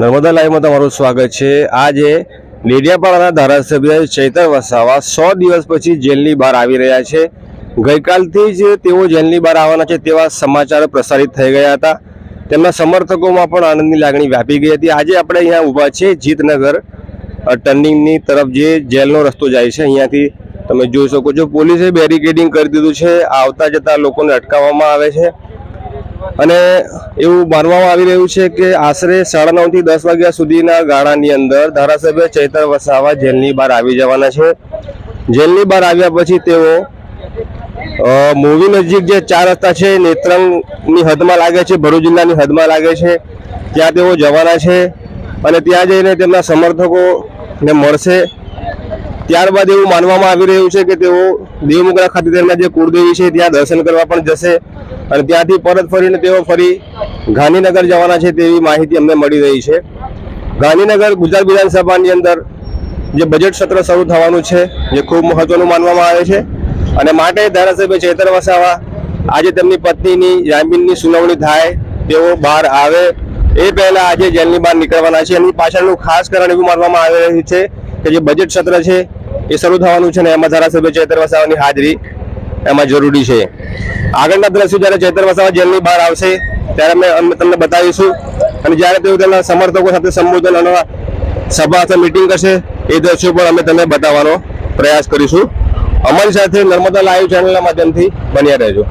નર્મદા લાઈવમાં તમારું સ્વાગત છે. આજે લેડિયાપાડાના ધારાસભ્ય ચૈતર વસાવા સો દિવસ પછી જેલની બહાર આવી રહ્યા છે. ગઈકાલથી જ તેઓ જેલની બહાર આવવાના છે તેવા સમાચાર પ્રસારિત થઈ ગયા હતા. તેમના સમર્થકોમાં પણ આનંદની લાગણી વ્યાપી ગઈ હતી. આજે આપણે અહીંયા ઊભા છે જીતનગર ટર્નિંગની તરફ જે જેલનો રસ્તો જાય છે. અહીંયાથી તમે જોઈ શકો છો. પોલીસે બેરિકેડિંગ કરી દીધું છે. આવતા જતા લોકોને અટકાવવામાં આવે છે. અને એવું માનવામાં આવી રહ્યું છે કે આશરે સાડા નવથી દસ વાગ્યા સુધીના ગાળાની અંદર ધારાસભ્ય ચૈતર વસાવા જેલની બહાર આવી જવાના છે. જેલની બહાર આવ્યા પછી તેઓ મૂવી નજીક જે ચાર રસ્તા છે, નેત્રંગની હદમાં લાગે છે, ભરૂચ જિલ્લાની હદમાં લાગે છે, ત્યાં તેઓ જવાના છે અને ત્યાં જઈને તેમના સમર્થકોને મળશે. ત્યારબાદ એવું માનવામાં આવી રહ્યું છે કે તેઓ દેવમુગરા ખાતે તેમના જે કુળદેવી છે ત્યાં દર્શન કરવા પણ જશે અને ત્યાંથી પરત ફરીને તેઓ ફરી ગાંધીનગર જવાના છે તેવી માહિતી અમને મળી રહી છે. ગાંધીનગર ગુજરાત વિધાનસભાની અંદર જે બજેટ સત્ર શરૂ થવાનું છે, જે ખૂબ મહત્વનું માનવામાં આવે છે અને માટે ધારાસભ્ય ચેતર વસાવા આજે તેમની પત્નીની જામીનની સુનાવણી થાય, તેઓ બહાર આવે. એ પહેલા આજે જેલની બહાર નીકળવાના છે. એની પાછળનું ખાસ કારણ એવું માનવામાં આવી રહ્યું છે કે જે બજેટ સત્ર છે, એ શરૂ થવાનું છે ને એમાં ધારાસભ્ય ચેતર વસાવાની હાજરી એમાં જરૂરી છે. આગળના દ્રશ્યો જ્યારે ચેતર વસાવા જેલની બહાર આવશે, ત્યારે અમે તમને બતાવીશું. અને જ્યારે તેઓ તેના સમર્થકો સાથે સંબોધન અને સભા અથવા મિટિંગ કરશે, એ દ્રશ્યો પણ અમે તમને બતાવવાનો પ્રયાસ કરીશું. અમારી સાથે નર્મદા લાઈવ ચેનલના માધ્યમથી બન્યા રહેજો.